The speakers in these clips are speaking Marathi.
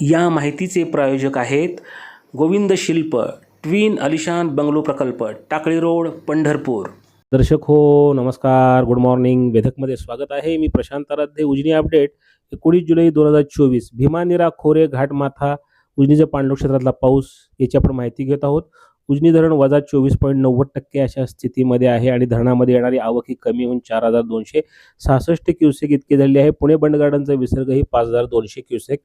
या माहितीचे प्रायोजक आहेत गोविंद शिल्प ट्विन अलिशान बंगलो प्रकल्प टाकळी रोड पंढरपूर. दर्शक हो नमस्कार गुड मॉर्निंग. वेधकमध्ये स्वागत आहे. मी प्रशांत आराध्ये उजनी अपडेट. एकोणीस जुलै दोन हजार चोवीस भीमानिरा खोरे घाटमाथा उजनीच्या पांडव क्षेत्रातला पाऊस याची आपण माहिती घेत आहोत. उजनी धरण वजा चोवीस पॉईंट नव्वद टक्के अशा स्थितीमध्ये आहे आणि धरणामध्ये येणारी आवक ही कमी होऊन चार हजार दोनशे सहासष्ट क्युसेक इतकी झालेली आहे. पुणे बंड गार्डनचा विसर्गही पाच हजार दोनशे क्युसेक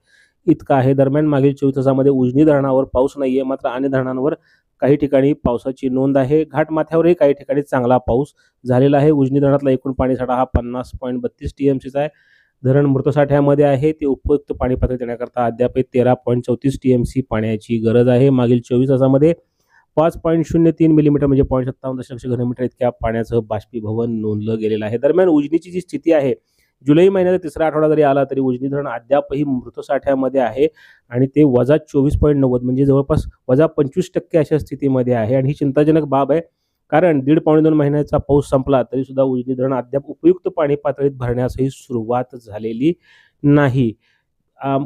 इतका आहे. दरम्यान मागील चोवीस तासामध्ये उजनी धरणावर पाऊस नाहीये मात्र अन्य धरणांवर काही ठिकाणी पावसाची नोंद आहे. घाटमाथ्यावरही काही ठिकाणी चांगला पाऊस झालेला आहे. उजनी धरणातला एकूण पाणीसाठा हा पन्नास पॉईंट बत्तीस टी एम सीचा आहे. धरण मृतसाठ्यामध्ये आहे. ते उपयुक्त पाणी पातळी देण्याकरता अद्याप तेरा पॉईंट चौतीस टी एम सी पाण्याची गरज आहे. मागील चोवीस तासामध्ये पाच पॉईंट शून्य तीन मिलीमीटर म्हणजे पॉईंट सत्तावन्न दशलक्ष घनमीटर इतक्या पाण्याचं बाष्पीभवन नोंदलं गेलेलं आहे. दरम्यान उजनीची जी स्थिती आहे जुलै महिन्याचा तिसरा आठवडा जरी आला तरी उजनी धरण अद्यापही मृतसाठ्यामध्ये आहे आणि ते वजा चोवीस पॉईंट नव्वद म्हणजे जवळपास वजा पंचवीस टक्के अशा स्थितीमध्ये आहे. आणि ही चिंताजनक बाब आहे कारण दीड पावणे दोन महिन्याचा पाऊस संपला तरी सुद्धा उजनी धरण अद्याप उपयुक्त पाणी पातळीत भरण्यासही सुरुवात झालेली नाही.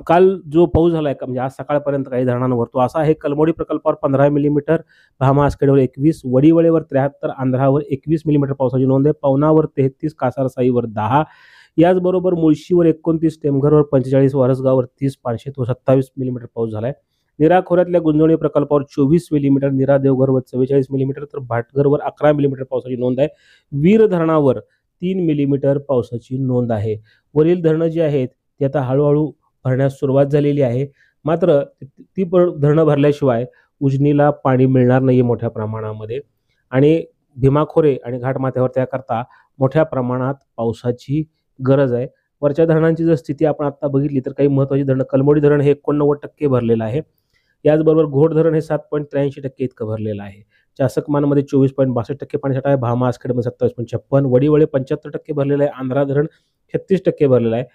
काल जो पाऊस झाला का म्हणजे आज सकाळपर्यंत काही धरणांवर तो असा आहे कलमोडी प्रकल्पावर पंधरा मिलीमीटर भामा एकवीस वडीवळेवर त्र्याहत्तर आंध्रावर एकवीस मिलीमीटर पावसाची नोंद आहे पवनावर तेहतीस कासारसाईवर दहा याचबरोबर मुळशीवर एकोणतीस टेमघरवर पंचेचाळीस वरसगाववर तीस पाचशे तो सत्तावीस मिलीमीटर पाऊस झालाय. निरा खोऱ्यातल्या गुंजवणी प्रकल्पावर चोवीस मिलीमीटर निरा देवघरवर चव्वेचाळीस मिलीमीटर तर भाटघरवर अकरा मिलीमीटर पावसाची नोंद आहे. वीर धरणावर तीन मिलीमीटर पावसाची नोंद आहे. वरील धरणं जी आहेत ती आता हळूहळू भरण्यास सुरुवात झालेली आहे. मात्र ती पण धरणं भरल्याशिवाय उजनीला पाणी मिळणार नाही मोठ्या प्रमाणामध्ये. आणि भीमाखोरे आणि घाटमाथ्यावर त्याकरता मोठ्या प्रमाणात पावसाची गरज आहे. वरच्या धरणांची जर स्थिती आपण आता बघितली तर काही महत्त्वाची धरणं कलमोडी धरण हे एकोणनव्वद टक्के भरलेलं आहे. याचबरोबर घोड धरण हे सात पॉईंट त्र्याऐंशी टक्के इतकं भरलेलं आहे. चासकमानमध्ये चोवीस पॉईंट बासष्ट टक्के पाणीसाठा आहे. भामा आसखेडमध्ये सत्तावीस पॉईंट छप्पन. वडीवळे पंच्याहत्तर टक्के भरलेलं आहे. आंध्रा धरण छत्तीस टक्के भरलेलं आहे.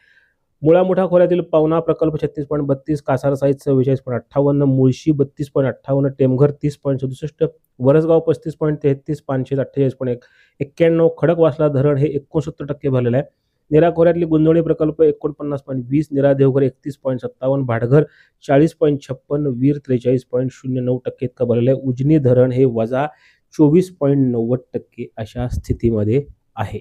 मुळा मोठा खोऱ्यातील पवना प्रकल्प छत्तीस पॉईंट बत्तीस कासार साईज चव्वेचाळीस पॉईंट अठ्ठावन्न मुळशी बत्तीस पॉईंट अठ्ठावन्न टेमघर तीस पॉईंट सदुसष्ट वरसगाव पस्तीस पॉईंट तेहतीस पाचशे अठ्ठेचाळीस पॉईंट एक एक्क्याण्णव खडकवासला धरण हे एकोणसत्तर टक्के भरलेलं आहे. नेरा खोऱ्यातले गुंजवणी प्रकल्प एकोणपन्नास पॉईंट वीस निरा देवघर एकतीस पॉईंट सत्तावन्न भाटघर चाळीस पॉईंट छप्पन वीर त्रेचाळीस पॉईंट शून्य नऊ टक्के इतकं भरलेलं आहे उजनी धरण हे वजा चोवीस पॉईंट नव्वद टक्के अशा स्थितीमध्ये आहे.